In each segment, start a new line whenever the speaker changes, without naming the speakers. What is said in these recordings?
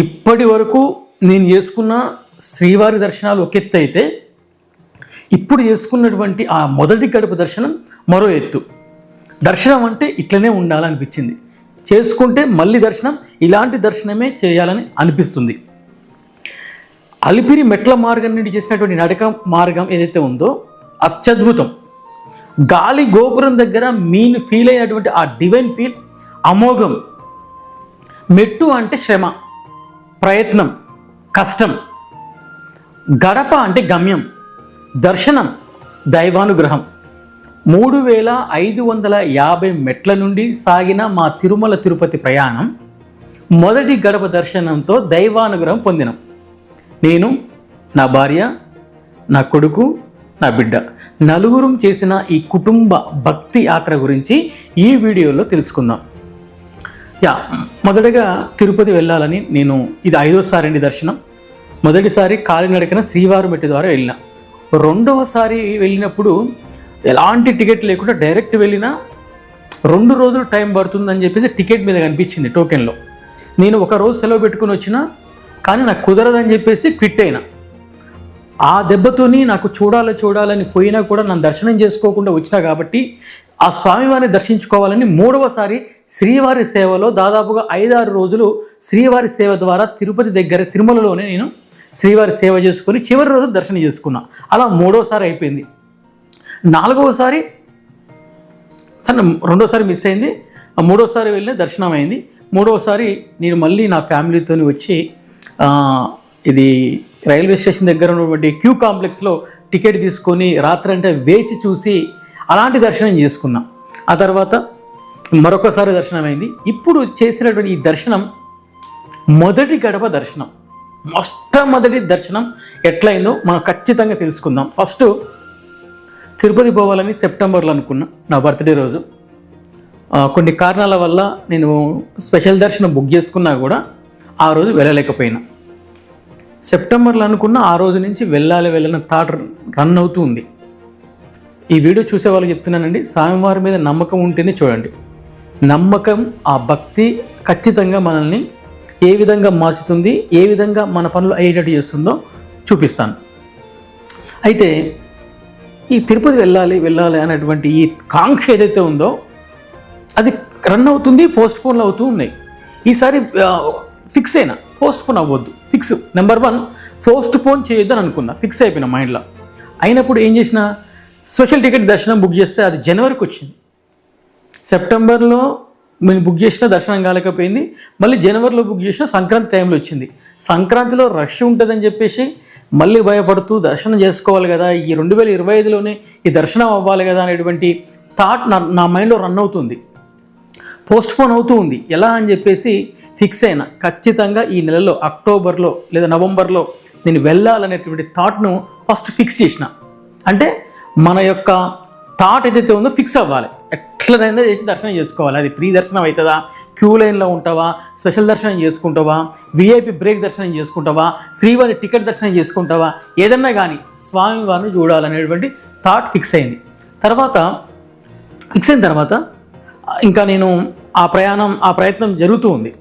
ఇప్పటి వరకు నేను చేసుకున్న శ్రీవారి దర్శనాలు ఒక ఎత్తు అయితే ఇప్పుడు చేసుకున్నటువంటి ఆ మొదటి గడప దర్శనం మరో ఎత్తు. దర్శనం అంటే ఇట్లనే ఉండాలనిపించింది. చేసుకుంటే మళ్ళీ దర్శనం ఇలాంటి దర్శనమే చేయాలని అనిపిస్తుంది. అలిపిరి మెట్ల మార్గం నుండి చేసినటువంటి నడక మార్గం ఏదైతే ఉందో అత్యద్భుతం. గాలి గోపురం దగ్గర మీన్ ఫీల్ అయినటువంటి ఆ డివైన్ ఫీల్ అమోఘం. మెట్టు అంటే శ్రమ. ప్రయత్నం కష్టం. గడప అంటే గమ్యం దర్శనం దైవానుగ్రహం. మూడు వేల ఐదు వందల యాభై మెట్ల నుండి సాగిన మా తిరుమల తిరుపతి ప్రయాణం మొదటి గడప దర్శనంతో దైవానుగ్రహం పొందినం. నేను నా భార్య నా కొడుకు నా బిడ్డ నలుగురం చేసిన ఈ కుటుంబ భక్తి యాత్ర గురించి ఈ వీడియోలో తెలుసుకుందాం. యా మొదటగా తిరుపతి వెళ్ళాలని నేను ఇది ఐదోసారి అండి దర్శనం. మొదటిసారి కాలినడకన శ్రీవారు మెట్టు ద్వారా వెళ్ళిన. రెండవసారి వెళ్ళినప్పుడు ఎలాంటి టికెట్ లేకుండా డైరెక్ట్ వెళ్ళినా రెండు రోజులు టైం పడుతుందని చెప్పేసి టికెట్ మీద కనిపించింది టోకెన్లో. నేను ఒక రోజు సెలవు పెట్టుకుని వచ్చిన కానీ నాకు కుదరదని చెప్పేసి క్విట్ అయినా. ఆ దెబ్బతోని నాకు చూడాలి చూడాలని పోయినా కూడా నన్ను దర్శనం చేసుకోకుండా వచ్చినా కాబట్టి ఆ స్వామివారిని దర్శించుకోవాలని మూడవసారి శ్రీవారి సేవలో దాదాపుగా ఐదారు రోజులు శ్రీవారి సేవ ద్వారా తిరుపతి దగ్గర తిరుమలలోనే నేను శ్రీవారి సేవ చేసుకొని చివరి రోజు దర్శనం చేసుకున్నా. అలా మూడోసారి అయిపోయింది. నాలుగవసారి సరే రెండోసారి మిస్ అయింది. మూడోసారి వెళ్ళిన దర్శనం అయింది. మూడోసారి నేను మళ్ళీ నా ఫ్యామిలీతో వచ్చి ఇది రైల్వే స్టేషన్ దగ్గర ఉన్నటువంటి క్యూ కాంప్లెక్స్లో టికెట్ తీసుకొని రాత్రంటే వేచి చూసి అలాంటి దర్శనం చేసుకున్నా. ఆ తర్వాత మరొకసారి దర్శనమైంది. ఇప్పుడు చేసినటువంటి ఈ దర్శనం మొదటి గడప దర్శనం. మొట్టమొదటి దర్శనం ఎట్లయిందో మనం ఖచ్చితంగా తెలుసుకుందాం. ఫస్ట్ తిరుపతి పోవాలని సెప్టెంబర్లో అనుకున్నా నా బర్త్డే రోజు. కొన్ని కారణాల వల్ల నేను స్పెషల్ దర్శనం బుక్ చేసుకున్నా కూడా ఆ రోజు వెళ్ళలేకపోయినా. సెప్టెంబర్లో అనుకున్న ఆ రోజు నుంచి వెళ్ళాలి వెళ్ళిన థాట్ రన్ అవుతూ ఉంది. ఈ వీడియో చూసే వాళ్ళకి చెప్తున్నానండి స్వామివారి మీద నమ్మకం ఉంటేనే చూడండి. నమ్మకం ఆ భక్తి ఖచ్చితంగా మనల్ని ఏ విధంగా మార్చుతుంది ఏ విధంగా మన పనులు అయ్యేటట్టు చేస్తుందో చూపిస్తాను. అయితే ఈ తిరుపతి వెళ్ళాలి వెళ్ళాలి అనేటువంటి ఈ కాంక్ష ఏదైతే ఉందో అది రన్ అవుతుంది పోస్ట్ పోన్లు అవుతూ ఉన్నాయి. ఈసారి ఫిక్స్ అయినా పోస్ట్ పోన్ అవ్వద్దు fix. Number one postpone చేయొద్దని అనుకున్నా ఫిక్స్ అయిపోయినా మైండ్లో. అయినప్పుడు ఏం చేసిన స్పెషల్ టికెట్ దర్శనం బుక్ చేస్తే అది జనవరికి వచ్చింది. సెప్టెంబర్లో మేము బుక్ చేసిన దర్శనం కాలేకపోయింది. మళ్ళీ జనవరిలో బుక్ చేసిన సంక్రాంతి టైంలో వచ్చింది. సంక్రాంతిలో రష్ ఉంటుందని చెప్పేసి మళ్ళీ భయపడుతూ దర్శనం చేసుకోవాలి కదా. ఈ రెండు వేల ఇరవై ఐదులోనే ఈ దర్శనం అవ్వాలి కదా అనేటువంటి థాట్ నా నా మైండ్లో రన్ అవుతుంది. పోస్ట్పోన్ అవుతూ ఉంది. ఎలా అని చెప్పేసి ఫిక్స్ అయిన ఖచ్చితంగా ఈ నెలలో అక్టోబర్లో లేదా నవంబర్లో నేను వెళ్ళాలనేటువంటి థాట్ను ఫస్ట్ ఫిక్స్ చేసిన. అంటే మన యొక్క థాట్ ఏదైతే ఉందో ఫిక్స్ అవ్వాలి. ఎట్లనైనా చేసి దర్శనం చేసుకోవాలి. అది ఫ్రీ దర్శనం అవుతుందా క్యూ లైన్లో ఉంటావా? స్పెషల్ దర్శనం చేసుకుంటావా? విఐపి బ్రేక్ దర్శనం చేసుకుంటావా? శ్రీవారి టికెట్ దర్శనం చేసుకుంటావా? ఏదన్నా కానీ స్వామివారిని చూడాలనేటువంటి థాట్ ఫిక్స్ అయింది. తర్వాత ఫిక్స్ అయిన తర్వాత ఇంకా నేను ఆ ప్రయాణం ఆ ప్రయత్నం జరుగుతూ ఉంది.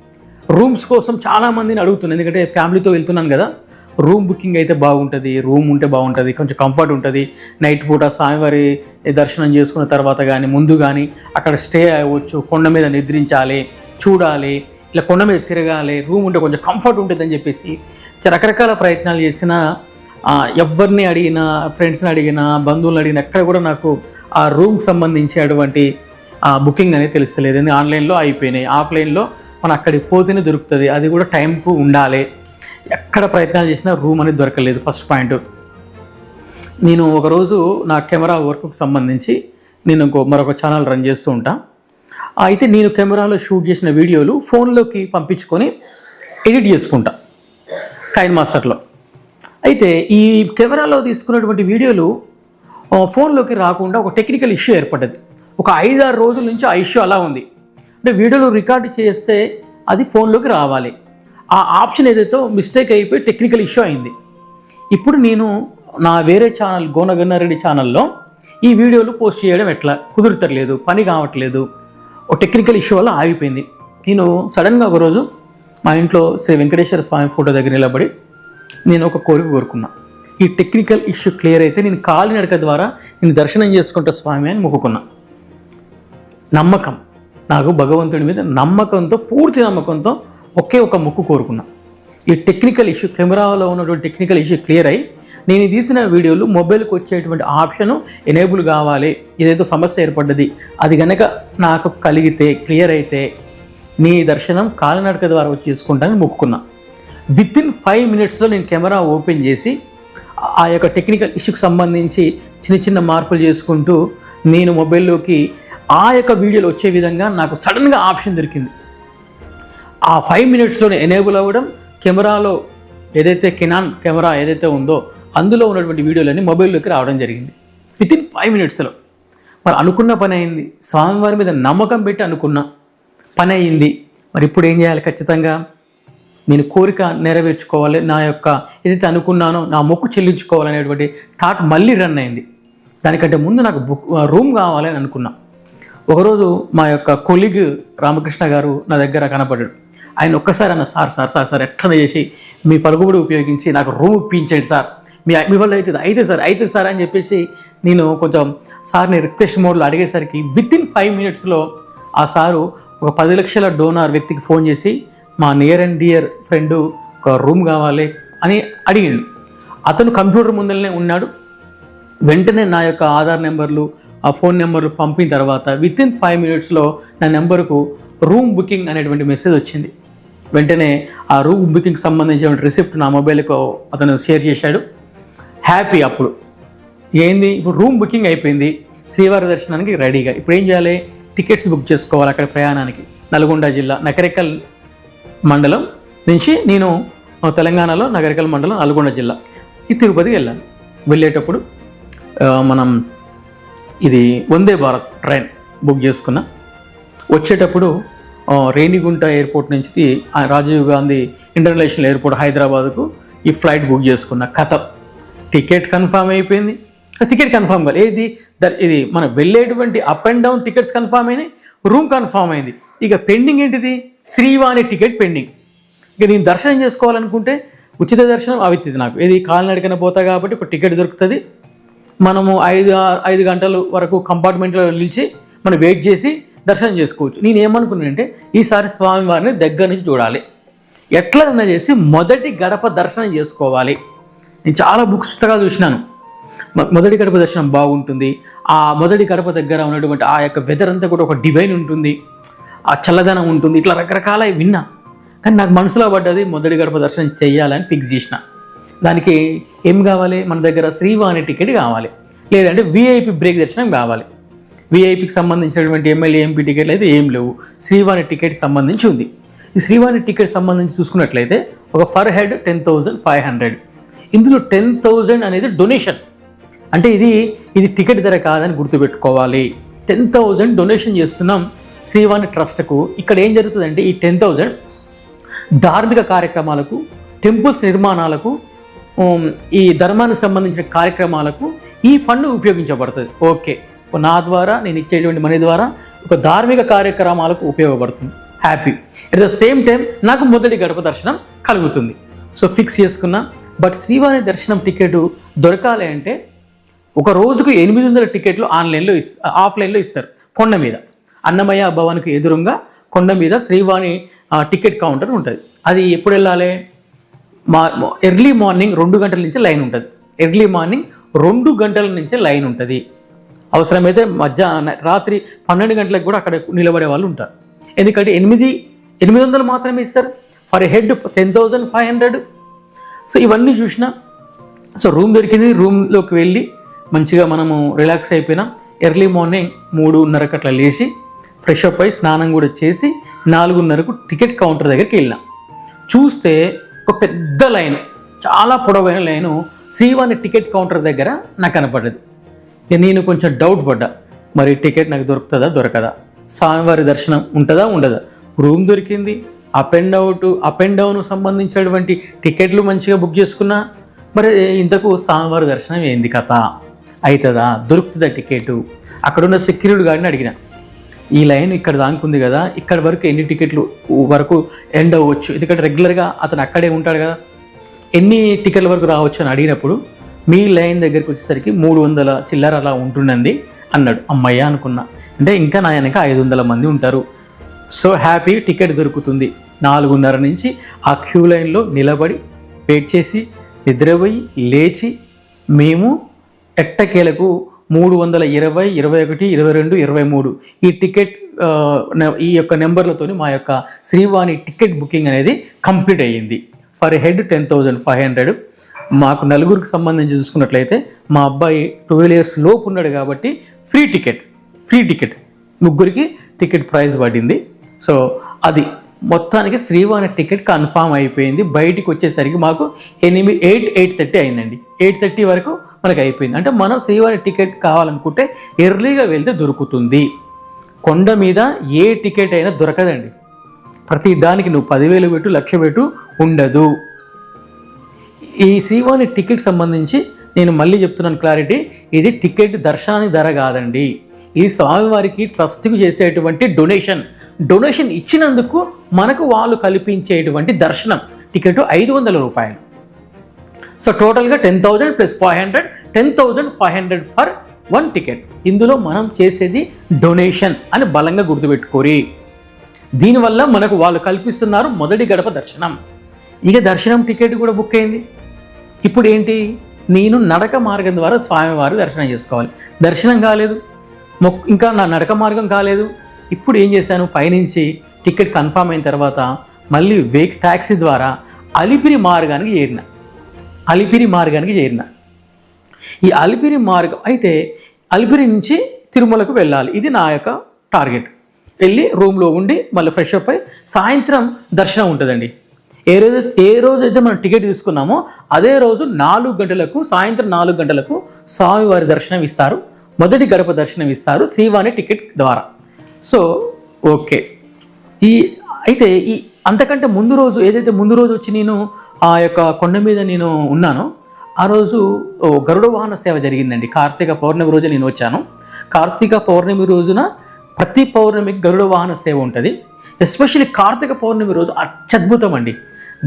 రూమ్స్ కోసం చాలామందిని అడుగుతున్నాను ఎందుకంటే ఫ్యామిలీతో వెళ్తున్నాను కదా. రూమ్ బుకింగ్ అయితే బాగుంటుంది రూమ్ ఉంటే బాగుంటుంది కొంచెం కంఫర్ట్ ఉంటుంది. నైట్ పూట స్వామివారి దర్శనం చేసుకున్న తర్వాత కానీ ముందు కానీ అక్కడ స్టే అవ్వచ్చు కొండ మీద నిద్రించాలి చూడాలి ఇలా కొండ మీద తిరగాలి రూమ్ ఉంటే కొంచెం కంఫర్ట్ ఉంటుందని చెప్పేసి రకరకాల ప్రయత్నాలు చేసిన ఎవరిని అడిగినా ఫ్రెండ్స్ని అడిగినా బంధువులను అడిగినా ఎక్కడ కూడా నాకు ఆ రూమ్కి సంబంధించి అటువంటి బుకింగ్ అనేది తెలుస్తలేదు. ఎందుకంటే ఆన్లైన్లో అయిపోయినాయి. ఆఫ్లైన్లో మనం అక్కడికి పోతేనే దొరుకుతుంది. అది కూడా టైంకు ఉండాలి. ఎక్కడ ప్రయత్నాలు చేసినా రూమ్ అనేది దొరకలేదు ఫస్ట్ పాయింట్ నేను ఒకరోజు నా కెమెరా వర్క్కి సంబంధించి నేను ఇంకో మరొక ఛానల్ రన్ చేస్తూ ఉంటా. అయితే నేను కెమెరాలో షూట్ చేసిన వీడియోలు ఫోన్లోకి పంపించుకొని ఎడిట్ చేసుకుంటా కైన్ మాస్టర్లో అయితే ఈ కెమెరాలో తీసుకున్నటువంటి వీడియోలు ఫోన్లోకి రాకుండా ఒక టెక్నికల్ ఇష్యూ ఏర్పడ్డది. ఒక ఐదారు రోజుల నుంచి ఆ ఇష్యూ అలా ఉంది. అంటే వీడియోలు రికార్డ్ చేస్తే అది ఫోన్లోకి రావాలి. ఆ ఆప్షన్ ఏదైతే మిస్టేక్ అయిపోయి టెక్నికల్ ఇష్యూ అయింది. ఇప్పుడు నేను నా వేరే ఛానల్ గోనగన్నారెడ్డి ఛానల్లో ఈ వీడియోలు పోస్ట్ చేయడం ఎట్లా? కుదురుతలేదు పని కావట్లేదు ఓ టెక్నికల్ ఇష్యూ వల్ల ఆగిపోయింది. నేను సడన్గా ఒకరోజు మా ఇంట్లో శ్రీ వెంకటేశ్వర స్వామి ఫోటో దగ్గర నిలబడి నేను ఒక కోరిక కోరుకున్నా. ఈ టెక్నికల్ ఇష్యూ క్లియర్ అయితే నేను కాలినడక ద్వారా నేను దర్శనం చేసుకుంటా స్వామి అని మొక్కుకున్నా. నమ్మకం. నాకు భగవంతుడి మీద నమ్మకంతో పూర్తి నమ్మకంతో ఒకే ఒక ముక్కు కోరుకున్నా. ఈ టెక్నికల్ ఇష్యూ కెమెరాలో ఉన్నటువంటి టెక్నికల్ ఇష్యూ క్లియర్ అయ్యి నేను తీసిన వీడియోలు మొబైల్కి వచ్చేటువంటి ఆప్షన్ ఎనేబుల్ కావాలి. ఏదైతే సమస్య ఏర్పడ్డది అది కనుక నాకు కలిగితే క్లియర్ అయితే నీ దర్శనం కాలినడక ద్వారా వచ్చి చేసుకుంటానని మొక్కుకున్నా. విత్ ఇన్ ఫైవ్ మినిట్స్లో నేను కెమెరా ఓపెన్ చేసి ఆ యొక్క టెక్నికల్ ఇష్యూకి సంబంధించి చిన్న చిన్న మార్పులు చేసుకుంటూ నేను మొబైల్లోకి ఆ యొక్క వీడియోలు వచ్చే విధంగా నాకు సడన్గా ఆప్షన్ దొరికింది. ఆ ఫైవ్ మినిట్స్లోనే ఎనేబుల్ అవ్వడం కెమెరాలో ఏదైతే కెనాన్ కెమెరా ఏదైతే ఉందో అందులో ఉన్నటువంటి వీడియోలన్నీ మొబైల్లోకి రావడం జరిగింది. విత్ ఇన్ ఫైవ్ మినిట్స్లో మరి అనుకున్న పని అయింది. స్వామివారి మీద నమ్మకం పెట్టి అనుకున్నా. పని అయింది. మరి ఇప్పుడు ఏం చేయాలి ఖచ్చితంగా? నేను కోరిక నెరవేర్చుకోవాలి. నా యొక్క ఏదైతే అనుకున్నానో నా మొక్కు చెల్లించుకోవాలనేటువంటి థాట్ మళ్ళీ రన్ అయింది. దానికంటే ముందు నాకు బుక్ రూమ్ కావాలని అనుకున్నా. ఒకరోజు మా యొక్క కొలిగ్ రామకృష్ణ గారు నా దగ్గర కనపడ్డాడు. ఆయన ఒక్కసారి అన్న సార్ సార్ సార్ సార్ ఎట్లా చేసి మీ పలుకుబడి ఉపయోగించి నాకు రూమ్ ఇప్పించండి సార్. మీ మీ వల్ల అయితే అయితే సార్ అయితే సార్ అని చెప్పేసి నేను కొంచెం సార్ని రిక్వెస్ట్ మోడ్లో అడిగేసరికి విత్ ఇన్ ఫైవ్ మినిట్స్లో ఆ సారు ఒక పది లక్షల డోనార్ వ్యక్తికి ఫోన్ చేసి మా నియర్ అండ్ డియర్ ఫ్రెండ్ ఒక రూమ్ కావాలి అని అడిగిండు. అతను కంప్యూటర్ ముందరనే ఉన్నాడు. వెంటనే నా యొక్క ఆధార్ నెంబర్లు ఆ ఫోన్ నెంబర్లు పంపిన తర్వాత విత్ ఇన్ ఫైవ్ మినిట్స్లో నా నెంబర్కు రూమ్ బుకింగ్ అనేటువంటి మెసేజ్ వచ్చింది. వెంటనే ఆ రూమ్ బుకింగ్ సంబంధించిన రిసిప్ట్ నా మొబైల్కు అతను షేర్ చేశాడు. హ్యాపీ అప్పుడు. ఏంది? ఇప్పుడు రూమ్ బుకింగ్ అయిపోయింది. శ్రీవారి దర్శనానికి రెడీగా. ఇప్పుడు ఏం చేయాలి? టికెట్స్ బుక్ చేసుకోవాలి అక్కడ ప్రయాణానికి. నల్గొండ జిల్లా నకరికల్ మండలం నుంచి నేను తెలంగాణలో నగరికల్ మండలం నల్గొండ జిల్లా. ఈ తిరుపతికి వెళ్ళాను వెళ్ళేటప్పుడు మనం ఇది వందే భారత్ ట్రైన్ బుక్ చేసుకున్నా. వచ్చేటప్పుడు రేణిగుంట ఎయిర్పోర్ట్ నుంచి రాజీవ్ గాంధీ ఇంటర్నేషనల్ ఎయిర్పోర్ట్ హైదరాబాద్కు ఈ ఫ్లైట్ బుక్ చేసుకున్న కథ. టికెట్ కన్ఫామ్ అయిపోయింది. టికెట్ కన్ఫామ్ కాదు ఏది? ఇది మనం వెళ్ళేటువంటి up and down tickets confirm అయినాయి. రూమ్ కన్ఫామ్ అయింది. ఇక పెండింగ్ ఏంటిది? Srivani ticket pending. ఇక నేను దర్శనం చేసుకోవాలనుకుంటే ఉచిత దర్శనం అవుతుంది నాకు. ఇది కాలినడకన పోతా కాబట్టి ఒక టికెట్ దొరుకుతుంది. మనము ఐదు ఐదు గంటల వరకు కంపార్ట్మెంట్లో నిలిచి మనం వెయిట్ చేసి దర్శనం చేసుకోవచ్చు. నేను ఏమనుకున్నానంటే ఈసారి స్వామివారిని దగ్గర నుంచి చూడాలి. ఎట్లన్నా చేసి మొదటి గడప దర్శనం చేసుకోవాలి. నేను చాలా బుక్స్ పుస్తకాలు చూసినాను. మొదటి గడప దర్శనం బాగుంటుంది. ఆ మొదటి గడప దగ్గర ఉన్నటువంటి ఆ యొక్క వెదర్ అంతా కూడా ఒక డివైన్ ఉంటుంది. ఆ చల్లదనం ఉంటుంది. ఇట్లా రకరకాల విన్నా. కానీ నాకు మనసులో పడ్డది మొదటి గడప దర్శనం చేయాలని ఫిక్స్ చేసిన. దానికి ఏం కావాలి? మన దగ్గర శ్రీవాణి టికెట్ కావాలి. లేదంటే విఐపి బ్రేక్ దర్శనం కావాలి. విఐపికి సంబంధించినటువంటి ఎమ్మెల్యే ఎంపీ టికెట్లు అయితే ఏం లేవు. శ్రీవాణి టికెట్ సంబంధించి ఉంది. ఈ శ్రీవాణి టికెట్ సంబంధించి చూసుకున్నట్లయితే ఒక per head ten thousand five hundred ఇందులో టెన్ థౌజండ్ అనేది డొనేషన్ అంటే ఇది ఇది టికెట్ ధర కాదని గుర్తుపెట్టుకోవాలి. టెన్ థౌజండ్ డొనేషన్ చేస్తున్నాం శ్రీవాణి ట్రస్ట్కు ఇక్కడ ఏం జరుగుతుందంటే ఈ టెన్ థౌజండ్ ధార్మిక కార్యక్రమాలకు టెంపుల్స్ నిర్మాణాలకు ఈ ధర్మానికి సంబంధించిన కార్యక్రమాలకు ఈ ఫండ్ ఉపయోగించబడుతుంది. ఓకే నా ద్వారా నేను ఇచ్చేటువంటి మనీ ద్వారా ఒక ధార్మిక కార్యక్రమాలకు ఉపయోగపడుతుంది. Happy at the same time నాకు మొదటి గడప దర్శనం కలుగుతుంది. సో ఫిక్స్ చేసుకున్నా. బట్ శ్రీవారి దర్శనం టికెట్ దొరకాలి అంటే ఒక రోజుకు ఎనిమిది వందల టికెట్లు ఆన్లైన్లో ఇస్ ఆఫ్లైన్లో ఇస్తారు కొండ మీద. అన్నమయ్య భవన్కి ఎదురుగా కొండ మీద శ్రీవాణి టికెట్ కౌంటర్ ఉంటుంది. అది ఎప్పుడు వెళ్ళాలి? మా ఎర్లీ మార్నింగ్ రెండు గంటల నుంచి లైన్ ఉంటుంది. ఎర్లీ మార్నింగ్ రెండు గంటల నుంచి లైన్ ఉంటుంది. అవసరమైతే మధ్యాహ్న రాత్రి పన్నెండు గంటలకు కూడా అక్కడ నిలబడే వాళ్ళు ఉంటారు. ఎందుకంటే ఎనిమిది ఎనిమిది వందలు మాత్రమే ఇస్తారు. Per head ten thousand five hundred so ఇవన్నీ చూసిన సో రూమ్ దొరికింది. రూమ్లోకి వెళ్ళి మంచిగా మనము రిలాక్స్ అయిపోయినాం. ఎర్లీ మార్నింగ్ మూడున్నరకు అట్లా లేచి ఫ్రెష్ అప్ అయి స్నానం కూడా చేసి నాలుగున్నరకు టికెట్ కౌంటర్ దగ్గరికి వెళ్ళినాం. చూస్తే ఒక పెద్ద లైన్ చాలా పొడవైన లైను శ్రీవాణి టికెట్ కౌంటర్ దగ్గర నాకు కనపడ్డది. నేను కొంచెం డౌట్ పడ్డా. మరి టికెట్ నాకు దొరుకుతుందా? దొరకదా. స్వామివారి దర్శనం ఉంటుందా? ఉండదా. రూమ్ దొరికింది. Up and out up and down సంబంధించినటువంటి టికెట్లు మంచిగా బుక్ చేసుకున్నా. మరి ఇంతకు స్వామివారి దర్శనం ఏంది కథ? అవుతుందా దొరుకుతుందా టికెట్ అక్కడున్న సెక్యూరిటీ గారిని అడిగిన. ఈ లైన్ ఇక్కడ దానికి కదా. ఇక్కడ వరకు ఎన్ని టికెట్లు వరకు ఎండ్ అవ్వచ్చు? ఎందుకంటే రెగ్యులర్గా అతను అక్కడే ఉంటాడు కదా. ఎన్ని టికెట్ల వరకు రావచ్చు అని అడిగినప్పుడు మీ లైన్ దగ్గరికి వచ్చేసరికి మూడు వందల చిల్లర అలా ఉంటుండండి అన్నాడు. అమ్మయ్య అనుకున్నా. అంటే ఇంకా నా వెనక ఐదు వందల మంది ఉంటారు. సో హ్యాపీ టికెట్ దొరుకుతుంది. నాలుగున్నర నుంచి ఆ క్యూ లైన్లో నిలబడి వెయిట్ చేసి నిద్రపోయి లేచి మేము ఎట్టకేలకు మూడు వందల ఇరవై ఇరవై ఒకటి ఇరవై రెండు ఇరవై మూడు ఈ టికెట్ ఈ యొక్క నెంబర్లతోని మా యొక్క శ్రీవాణి టికెట్ బుకింగ్ అనేది కంప్లీట్ అయ్యింది. Per head ten thousand five hundred. మాకు నలుగురికి సంబంధించి చూసుకున్నట్లయితే మా అబ్బాయి ట్వెల్వ్ ఇయర్స్ లోపు ఉన్నాడు కాబట్టి ఫ్రీ టికెట్ ఫ్రీ టికెట్ ముగ్గురికి టికెట్ ప్రైజ్ పడింది. సో అది మొత్తానికి శ్రీవాణి టికెట్ కన్ఫామ్ అయిపోయింది. బయటికి వచ్చేసరికి మాకు ఎనిమిది ఎయిట్ ఎయిట్ థర్టీ అయిందండి. ఎయిట్ థర్టీ వరకు మనకి అయిపోయింది. అంటే మనం శ్రీవాణి టికెట్ కావాలనుకుంటే ఎర్లీగా వెళ్తే దొరుకుతుంది. కొండ మీద ఏ టికెట్ అయినా దొరకదండి. ప్రతి దానికి నువ్వు పదివేలు పెట్టు లక్ష పెట్టు ఉండదు. ఈ శ్రీవాణి టికెట్ సంబంధించి నేను మళ్ళీ చెప్తున్నాను క్లారిటీ. ఇది టికెట్ దర్శనానికి ధర కాదండి. ఇది స్వామివారికి ట్రస్ట్కి చేసేటువంటి డొనేషన్. డొనేషన్ ఇచ్చినందుకు మనకు వాళ్ళు కల్పించేటువంటి దర్శనం టికెట్ ఐదు వందల రూపాయలు. సో టోటల్గా ten thousand plus five hundred ten thousand five hundred for one ticket. ఇందులో మనం చేసేది డొనేషన్ అని బలంగా గుర్తుపెట్టుకోరి. దీనివల్ల మనకు వాళ్ళు కల్పిస్తున్నారు మొదటి గడప దర్శనం. ఇక దర్శనం టికెట్ కూడా బుక్ అయింది. ఇప్పుడు ఏంటి నేను నడక మార్గం ద్వారా స్వామివారి దర్శనం చేసుకోవాలి. దర్శనం కాలేదు. మొక్ ఇంకా నా నడక మార్గం కాలేదు. ఇప్పుడు ఏం చేశాను? పైనుంచి టికెట్ కన్ఫామ్ అయిన తర్వాత మళ్ళీ వేక్ ట్యాక్సీ ద్వారా అలిపిరి మార్గానికి చేరిన. అలిపిరి మార్గానికి చేరిన. ఈ అలిపిరి మార్గం అయితే అలిపిరి నుంచి తిరుమలకు వెళ్ళాలి. ఇది నా యొక్క టార్గెట్. వెళ్ళి రూమ్లో ఉండి మళ్ళీ ఫ్రెష్ అప్ అయి సాయంత్రం దర్శనం ఉంటుందండి. ఏ రోజు ఏ రోజైతే మనం టికెట్ తీసుకున్నామో అదే రోజు నాలుగు గంటలకు సాయంత్రం నాలుగు గంటలకు స్వామివారి దర్శనం ఇస్తారు. మొదటి గడప దర్శనం ఇస్తారు శ్రీవాణి టికెట్ ద్వారా. So okay. ఈ అయితే ఈ అంతకంటే ముందు రోజు ఏదైతే ముందు రోజు వచ్చి నేను ఆ యొక్క కొండ మీద నేను ఉన్నానో ఆ రోజు గరుడ వాహన సేవ జరిగిందండి. కార్తీక పౌర్ణమి రోజు నేను వచ్చాను. కార్తీక పౌర్ణమి రోజున ప్రతి పౌర్ణమికి గరుడ వాహన సేవ ఉంటుంది. ఎస్పెషల్లీ కార్తీక పౌర్ణమి రోజు అత్యద్భుతం అండి.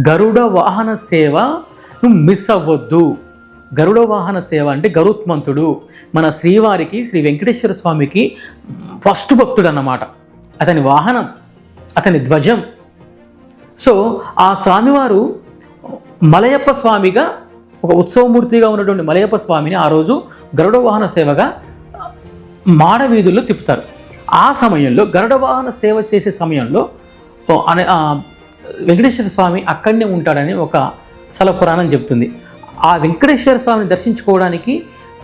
గరుడ వాహన సేవ నువ్వు మిస్ అవ్వద్దు. గరుడ వాహన సేవ అంటే గరుత్మంతుడు. మన శ్రీవారికి శ్రీ వెంకటేశ్వర స్వామికి ఫస్ట్ భక్తుడు అన్నమాట అతని వాహనం అతని ధ్వజం. సో ఆ స్వామివారు మలయప్ప స్వామిగా ఒక ఉత్సవమూర్తిగా ఉన్నటువంటి మలయప్ప స్వామిని ఆ రోజు గరుడ వాహన సేవగా మాడవీధుల్లో తిప్పుతారు. ఆ సమయంలో గరుడ వాహన సేవ చేసే సమయంలో అనే వెంకటేశ్వర స్వామి అక్కడనే ఉంటాడని ఒక స్థల పురాణం చెప్తుంది. ఆ వెంకటేశ్వర స్వామిని దర్శించుకోవడానికి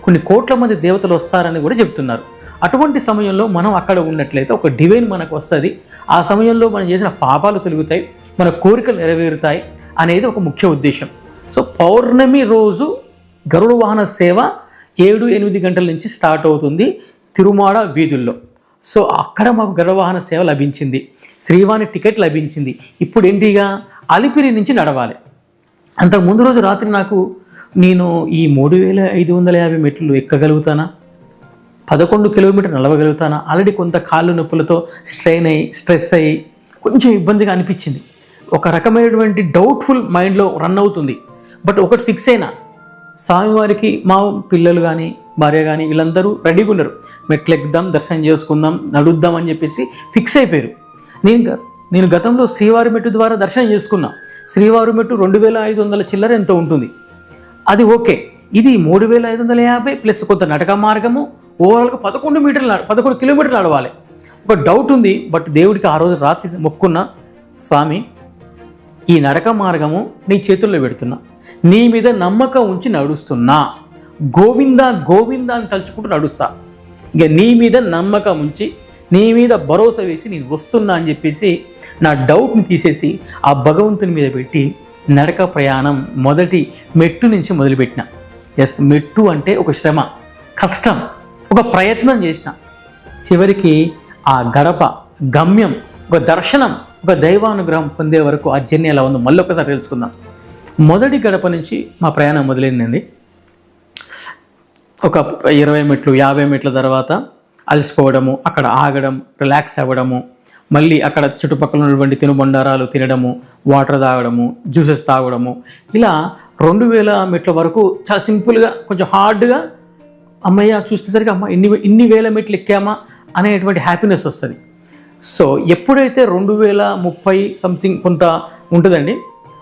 కొన్ని కోట్ల మంది దేవతలు వస్తారని కూడా చెప్తున్నారు. అటువంటి సమయంలో మనం అక్కడ ఉన్నట్లయితే ఒక డివైన్ మనకు వస్తుంది. ఆ సమయంలో మనం చేసిన పాపాలు తొలుగుతాయి మన కోరికలు నెరవేరుతాయి అనేది ఒక ముఖ్య ఉద్దేశం. సో పౌర్ణమి రోజు గరుడ వాహన సేవ ఏడు ఎనిమిది గంటల నుంచి స్టార్ట్ అవుతుంది తిరుమాడ వీధుల్లో. సో అక్కడ మాకు గరుడవాహన సేవ లభించింది. శ్రీవాణి టికెట్ లభించింది. ఇప్పుడు ఏంటిగా అలిపిరి నుంచి నడవాలి. అంతకు ముందు రోజు రాత్రి నాకు నేను ఈ మూడు వేల ఐదు వందల యాభై మెట్లు ఎక్కగలుగుతానా? పదకొండు కిలోమీటర్ నడవగలుగుతానా? ఆల్రెడీ కొంత కాళ్ళు నొప్పులతో స్ట్రెయిన్ అయ్యి స్ట్రెస్ అయ్యి కొంచెం ఇబ్బందిగా అనిపించింది. ఒక రకమైనటువంటి డౌట్ఫుల్ మైండ్లో రన్ అవుతుంది. బట్ ఒకటి ఫిక్స్ అయినా. స్వామివారికి మా పిల్లలు కానీ భార్య కానీ వీళ్ళందరూ రెడీగా ఉన్నారు మెట్లు ఎక్కుదాం దర్శనం చేసుకుందాం నడుద్దాం అని చెప్పేసి ఫిక్స్ అయిపోయారు. నేను నేను గతంలో శ్రీవారి మెట్టు ద్వారా దర్శనం చేసుకున్నా. శ్రీవారి మెట్టు రెండు వేల ఐదు వందల చిల్లర ఎంత ఉంటుంది. అది ఓకే. ఇది మూడు వేల ఐదు వందల యాభై ప్లస్ కొంత నటక మార్గము ఓవరాల్గా పదకొండు మీటర్లు పదకొండు కిలోమీటర్లు నడవాలి. ఒక డౌట్ ఉంది బట్ దేవుడికి ఆ రోజు రాత్రి మొక్కున్న స్వామి ఈ నడక మార్గము నీ చేతుల్లో పెడుతున్నా. నీ మీద నమ్మకం ఉంచి నడుస్తున్నా. గోవింద గోవింద అని తలుచుకుంటూ నడుస్తా. ఇక నీ మీద నమ్మకం ఉంచి నీ మీద భరోసా వేసి నేను వస్తున్నా అని చెప్పేసి నా డౌట్ని తీసేసి ఆ భగవంతుని మీద పెట్టి నడక ప్రయాణం మొదటి మెట్టు నుంచి మొదలుపెట్టిన. ఎస్ మెట్టు అంటే ఒక శ్రమ కష్టం ఒక ప్రయత్నం చేసిన. చివరికి ఆ గడప గమ్యం ఒక దర్శనం ఒక దైవానుగ్రహం పొందే వరకు ఆ జర్నీ ఎలా ఉందో మళ్ళీ ఒకసారి తెలుసుకుందాం. మొదటి గడప నుంచి మా ప్రయాణం మొదలైందండి. ఒక ఇరవై మెట్లు యాభై మెట్ల తర్వాత అలసిపోవడము అక్కడ ఆగడం రిలాక్స్ అవ్వడము మళ్ళీ అక్కడ చుట్టుపక్కల ఉన్నటువంటి తినుబండారాలు తినడము వాటర్ తాగడము జ్యూసెస్ తాగడము. ఇలా రెండు వేల మెట్ల వరకు చాలా సింపుల్గా కొంచెం హార్డ్గా అమ్మయ్య చూసేసరికి అమ్మ ఇన్ని ఇన్ని వేల మెట్లు ఎక్కామా అనేటువంటి హ్యాపీనెస్ వస్తుంది. సో ఎప్పుడైతే రెండు వేల ముప్పై సంథింగ్ కొంత ఉంటుందండి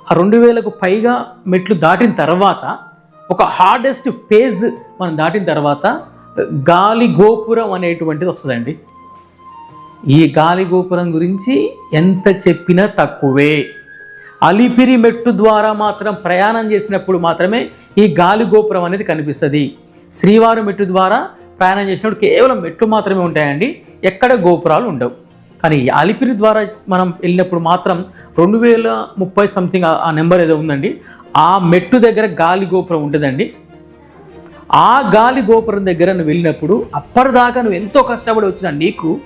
ఆ రెండు వేలకు పైగా మెట్లు దాటిన తర్వాత ఒక హార్డెస్ట్ పేజ్ మనం దాటిన తర్వాత గాలి గోపురం అనేటువంటిది వస్తుందండి. ఈ గాలి గోపురం గురించి ఎంత చెప్పినా తక్కువే. అలిపిరి మెట్టు ద్వారా మాత్రం ప్రయాణం చేసినప్పుడు మాత్రమే ఈ గాలి గోపురం అనేది కనిపిస్తుంది. శ్రీవారి మెట్టు ద్వారా ప్రయాణం చేసినప్పుడు కేవలం మెట్లు మాత్రమే ఉంటాయండి. ఎక్కడ గోపురాలు ఉండవు. కానీ అలిపిరి ద్వారా మనం వెళ్ళినప్పుడు మాత్రం రెండు వేల ముప్పై సంథింగ్ ఆ నెంబర్ ఏదో ఉందండి. ఆ మెట్టు దగ్గర గాలి గోపురం ఉంటుందండి. ఆ గాలి గోపురం దగ్గర నువ్వు వెళ్ళినప్పుడు అప్పటిదాకా నువ్వు ఎంతో కష్టపడి వచ్చిన నీకు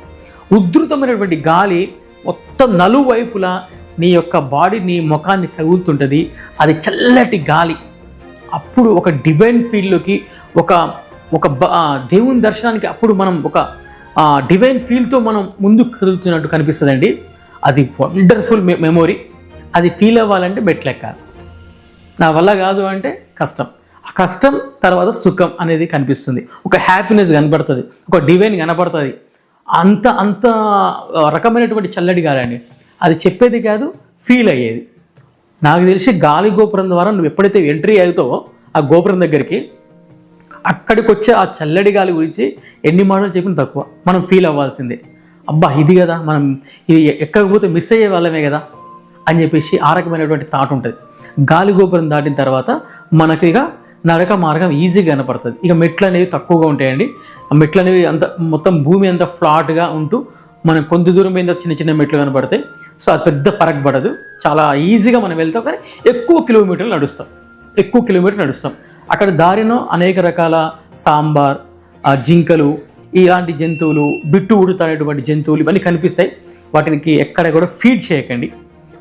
ఉధృతమైనటువంటి గాలి మొత్తం నలువైపులా నీ యొక్క బాడీ నీ ముఖాన్ని తగులుతుంటుంది. అది చల్లటి గాలి. అప్పుడు ఒక డివైన్ ఫీల్డ్లోకి ఒక ఒక దేవుని దర్శనానికి అప్పుడు మనం ఒక డివైన్ ఫీల్తో మనం ముందుకు కదులుతున్నట్టు కనిపిస్తుందండి. అది వండర్ఫుల్ మెమొరీ. అది ఫీల్ అవ్వాలంటే బెట్లెక్కాలి నా వల్ల కాదు అంటే కష్టం. కష్టం తర్వాత సుఖం అనేది కనిపిస్తుంది. ఒక హ్యాపీనెస్ కనపడుతుంది ఒక డివైన్ కనపడుతుంది అంత అంత రకమైనటువంటి చల్లటి గాలి అది చెప్పేది కాదు ఫీల్ అయ్యేది. నాకు తెలిసి గాలి గోపురం ద్వారా నువ్వు ఎప్పుడైతే ఎంట్రీ అవుతావో ఆ గోపురం దగ్గరికి అక్కడికి వచ్చే ఆ చల్లడి గాలి గురించి ఎన్ని మాటలు చెప్పిన తక్కువ. మనం ఫీల్ అవ్వాల్సిందే. అబ్బా ఇది కదా మనం ఇది ఎక్కకపోతే మిస్ అయ్యే వాళ్ళమే కదా అని చెప్పేసి ఆ రకమైనటువంటి థాట్ ఉంటుంది. గాలి గోపురం దాటిన తర్వాత మనకి ఇక నడక మార్గం ఈజీగా కనపడుతుంది. ఇక మెట్లు అనేవి తక్కువగా ఉంటాయండి. ఆ మెట్లు అనేవి అంత మొత్తం భూమి అంత ఫ్లాట్గా ఉంటూ మనం కొంత దూరం మీద చిన్న చిన్న మెట్లు కనపడతాయి. సో అది పెద్ద పరగ పడదు. చాలా ఈజీగా మనం వెళ్తాం. కానీ ఎక్కువ కిలోమీటర్లు నడుస్తాం. ఎక్కువ కిలోమీటర్ నడుస్తాం. అక్కడ దారిలో అనేక రకాల సాంబార్ జింకలు ఇలాంటి జంతువులు బిట్టు ఉడుతానేటువంటి జంతువులు ఇవన్నీ కనిపిస్తాయి. వాటికి ఎక్కడ కూడా ఫీడ్ చేయకండి.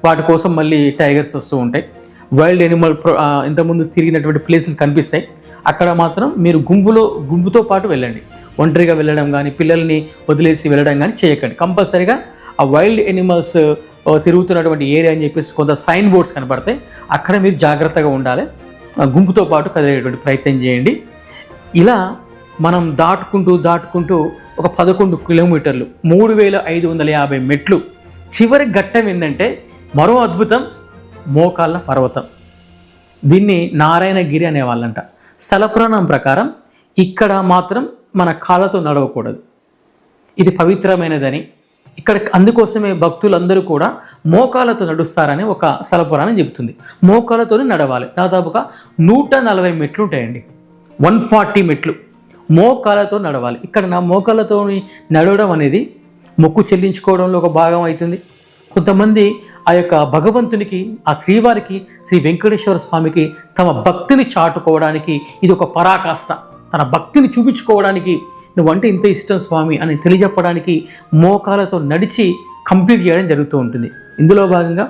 వాటి కోసం మళ్ళీ టైగర్స్ వస్తూ ఉంటాయి. వైల్డ్ ఎనిమల్ ప్రో- ఇంతకుముందు తిరిగినటువంటి ప్లేసులు కనిపిస్తాయి. అక్కడ మాత్రం మీరు గుంపులో గుంపుతో పాటు వెళ్ళండి. ఒంటరిగా వెళ్ళడం కానీ పిల్లల్ని వదిలేసి వెళ్ళడం కానీ చేయకండి. కంపల్సరీగా ఆ వైల్డ్ ఎనిమల్స్ తిరుగుతున్నటువంటి ఏరియా అని చెప్పేసి కొంత సైన్ బోర్డ్స్ కనపడతాయి. అక్కడ మీరు జాగ్రత్తగా ఉండాలి. ఆ గుంపుతో పాటు కదిలేటువంటి ప్రయత్నం చేయండి. ఇలా మనం దాటుకుంటూ దాటుకుంటూ ఒక పదకొండు కిలోమీటర్లు మూడు వేల ఐదు వందల యాభై మెట్లు. చివరి ఘట్టం ఏంటంటే మరో అద్భుతం మోకాళ్ళ పర్వతం. దీన్ని నారాయణగిరి అనేవాళ్ళంట. స్థలపురాణం ప్రకారం ఇక్కడ మాత్రం మన కాళ్ళతో నడవకూడదు. ఇది పవిత్రమైనదని ఇక్కడ అందుకోసమే భక్తులందరూ కూడా మోకాలతో నడుస్తారని ఒక స్థలపురాణం చెబుతుంది. మోకాలతోనే నడవాలి. దాదాపుగా నూట నలభై మెట్లు ఉంటాయండి. వన్ ఫార్టీ మెట్లు మోకాలతో నడవాలి. ఇక్కడ నా మోకాలతో నడవడం అనేది మొక్కు చెల్లించుకోవడంలో ఒక భాగం అవుతుంది. కొంతమంది ఆ యొక్క భగవంతునికి ఆ శ్రీవారికి శ్రీ వెంకటేశ్వర స్వామికి తమ భక్తిని చాటుకోవడానికి ఇది ఒక పరాకాష్ట. తన భక్తిని చూపించుకోవడానికి నువ్వంటే ఇంత ఇష్టం స్వామి అని తెలియజెప్పడానికి మోకాలతో నడిచి కంప్లీట్ చేయడం జరుగుతూ ఉంటుంది. ఇందులో భాగంగా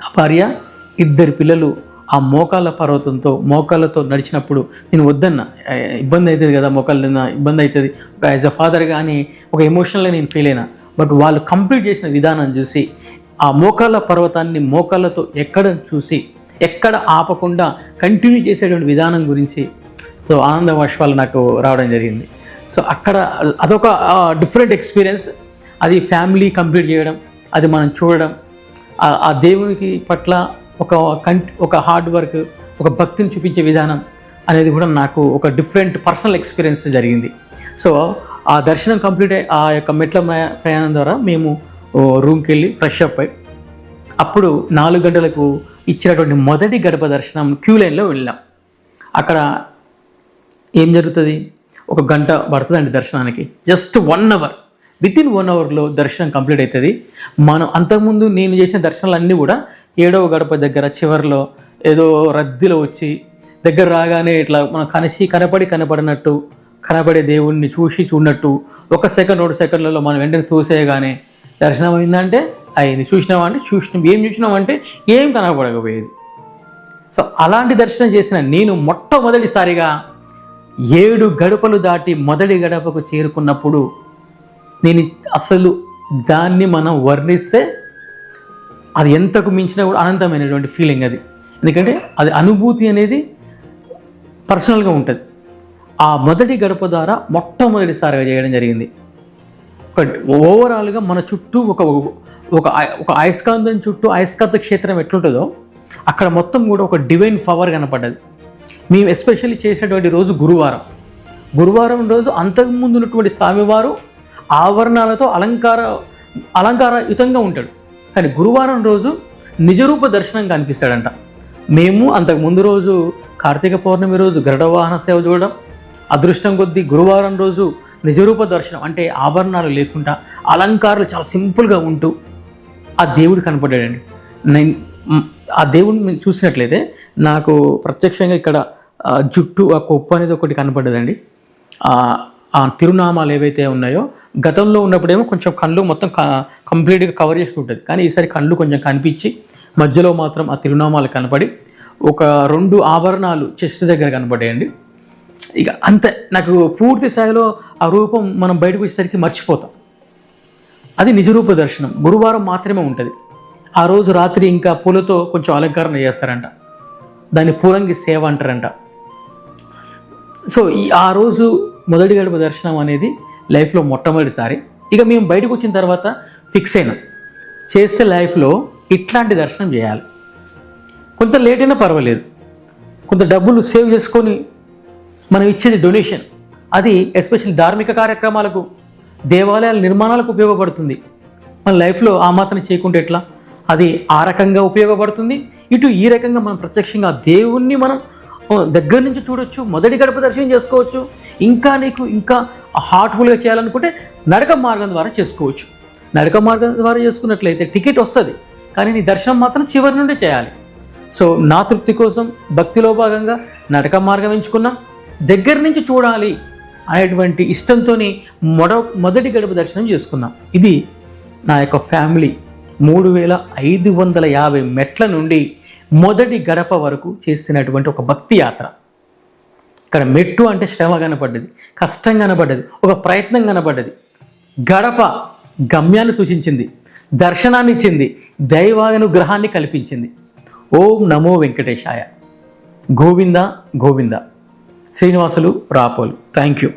ఆ భార్య ఇద్దరు పిల్లలు ఆ మోకాళ్ళ పర్వతంతో మోకాళ్ళతో నడిచినప్పుడు నేను వద్దన్నా ఇబ్బంది అవుతుంది కదా మోకాళ్ళ ఇబ్బంది అవుతుంది ఒక యాజ్ అ ఫాదర్ కానీ ఒక ఎమోషనల్గా నేను ఫీల్ అయినా బట్ వాళ్ళు కంప్లీట్ చేసిన విధానం చూసి ఆ మోకాళ్ళ పర్వతాన్ని మోకాళ్ళతో ఎక్కడ చూసి ఎక్కడ ఆపకుండా కంటిన్యూ చేసేటువంటి విధానం గురించి సో ఆనంద వర్షాలు నాకు రావడం జరిగింది. సో అక్కడ అదొక డిఫరెంట్ ఎక్స్పీరియన్స్ అది ఫ్యామిలీ కంప్లీట్ చేయడం అది మనం చూడడం. ఆ- దేవునికి పట్ల ఒక కం ఒక హార్డ్ వర్క్ ఒక భక్తిని చూపించే విధానం అనేది కూడా నాకు ఒక డిఫరెంట్ పర్సనల్ ఎక్స్పీరియన్స్ జరిగింది. సో ఆ దర్శనం కంప్లీట్ ఆ యొక్క మెట్ల ప్రయాణం ద్వారా మేము రూమ్కి వెళ్ళి ఫ్రెష్ అప్ అయ్యి అప్పుడు నాలుగు గంటలకు ఇచ్చినటువంటి మొదటి గడప దర్శనం క్యూ లైన్లో వెళ్ళాం. అక్కడ ఏం జరుగుతుంది? ఒక గంట పడుతుందండి దర్శనానికి. Just one hour. Within one అవర్లో దర్శనం కంప్లీట్ అవుతుంది మనం అంతకుముందు నేను చేసిన దర్శనాలన్నీ కూడా ఏడవ గడప దగ్గర చివరిలో ఏదో రద్దీలో వచ్చి దగ్గర రాగానే ఇట్లా మనం కనిసి కనపడి కనపడినట్టు కనపడే దేవుణ్ణి చూసి చూడనట్టు ఒక సెకండ్ రెండు సెకండ్లలో మనం వెంటనే చూసేయగానే దర్శనం అయిందంటే అయింది చూసినామంటే అంటే చూసినాం. ఏం చూసినామంటే ఏం కనపడకపోయేది సో అలాంటి దర్శనం చేసిన నేను మొట్టమొదటిసారిగా ఏడు గడపలు దాటి మొదటి గడపకు చేరుకున్నప్పుడు నేను అసలు దాన్ని మనం వర్ణిస్తే అది ఎంతకు మించినా కూడా అనంతమైనటువంటి ఫీలింగ్ అది. ఎందుకంటే అది అనుభూతి అనేది పర్సనల్గా ఉంటుంది. ఆ మొదటి గడప ద్వారా మొట్టమొదటిసారిగా చేయడం జరిగింది. ఒక ఓవరాల్గా మన చుట్టూ ఒక ఒక ఒక అయస్కాంతం చుట్టూ అయస్కాంత క్షేత్రం ఎట్లుంటుందో అక్కడ మొత్తం కూడా ఒక డివైన్ పవర్ కనపడ్డది. మేము ఎస్పెషల్లీ చేసినటువంటి రోజు గురువారం. గురువారం రోజు అంతకుముందు ఉన్నటువంటి స్వామివారు ఆవరణాలతో అలంకార అలంకారయుతంగా ఉంటాడు. కానీ గురువారం రోజు నిజరూప దర్శనం కనిపిస్తాడంట. మేము అంతకు ముందు రోజు కార్తీక పౌర్ణమి రోజు గరుడ వాహన సేవ చూడడం అదృష్టం కొద్దీ గురువారం రోజు నిజరూప దర్శనం అంటే ఆభరణాలు లేకుండా అలంకారాలు చాలా సింపుల్గా ఉంటూ ఆ దేవుడు కనపడ్డాడండి. నేను ఆ దేవుడిని చూసినట్లయితే నాకు ప్రత్యక్షంగా ఇక్కడ జుట్టు ఆ కొప్పు అనేది ఒకటి కనపడ్డదండి. ఆ తిరునామాలు ఏవైతే ఉన్నాయో గతంలో ఉన్నప్పుడేమో కొంచెం కళ్ళు మొత్తం క- కంప్లీట్గా కవర్ చేసుకుంటుంది. కానీ ఈసారి కళ్ళు కొంచెం కనిపించి మధ్యలో మాత్రం ఆ తిరునామాలు కనపడి ఒక రెండు ఆభరణాలు చెస్ట్ దగ్గర కనపడేయండి ఇక అంతే. నాకు పూర్తి స్థాయిలో ఆ రూపం మనం బయటకు వచ్చేసరికి మర్చిపోతాం. అది నిజరూప దర్శనం. గురువారం మాత్రమే ఉంటుంది. ఆ రోజు రాత్రి ఇంకా పూలతో కొంచెం అలంకరణ చేస్తారంట. దాన్ని పూలంగి సేవ అంటారంట. సో ఈ ఆ రోజు మొదటి గడప దర్శనం అనేది లైఫ్లో మొట్టమొదటిసారి. ఇక మేము బయటకు వచ్చిన తర్వాత ఫిక్స్ అయినాం. చేసే లైఫ్లో ఇట్లాంటి దర్శనం చేయాలి. కొంత లేట్ అయినా పర్వాలేదు. కొంత డబ్బులు సేవ్ చేసుకొని మనం ఇచ్చేది డొనేషన్. అది ఎస్పెషల్లీ ధార్మిక కార్యక్రమాలకు దేవాలయాల నిర్మాణాలకు ఉపయోగపడుతుంది. మన లైఫ్లో ఆ మాత్రం చేయకుంటే ఎట్లా? అది ఆ రకంగా ఉపయోగపడుతుంది. ఇటు ఈ రకంగా మనం ప్రత్యక్షంగా దేవుణ్ణి మనం దగ్గర నుంచి చూడొచ్చు మొదటి గడప దర్శనం చేసుకోవచ్చు ఇంకా నీకు ఇంకా హార్ట్ఫుల్గా చేయాలనుకుంటే నడక మార్గం ద్వారా చేసుకోవచ్చు. నడక మార్గం ద్వారా చేసుకున్నట్లయితే టికెట్ వస్తుంది కానీ నీ దర్శనం మాత్రం చివరి నుండి చేయాలి. సో నా తృప్తి కోసం భక్తిలో భాగంగా నడక మార్గం ఎంచుకున్నాం. దగ్గర నుంచి చూడాలి అనేటువంటి ఇష్టంతో మొడ మొదటి గడప దర్శనం చేసుకున్నాం. ఇది నా యొక్క ఫ్యామిలీ మూడు వేల ఐదు వందల యాభై మెట్ల నుండి మొదటి గడప వరకు చేసినటువంటి ఒక భక్తి యాత్ర. ఇక్కడ మెట్టు అంటే శ్రమ కనపడ్డది కష్టం కనపడ్డది ఒక ప్రయత్నం కనపడ్డది. గడప గమ్యాన్ని సూచించింది దర్శనాన్ని ఇచ్చింది దైవానుగ్రహాన్ని కల్పించింది. ఓం నమో వెంకటేశాయ. గోవింద గోవింద. శ్రీనివాసులు రాపోలు. Thank you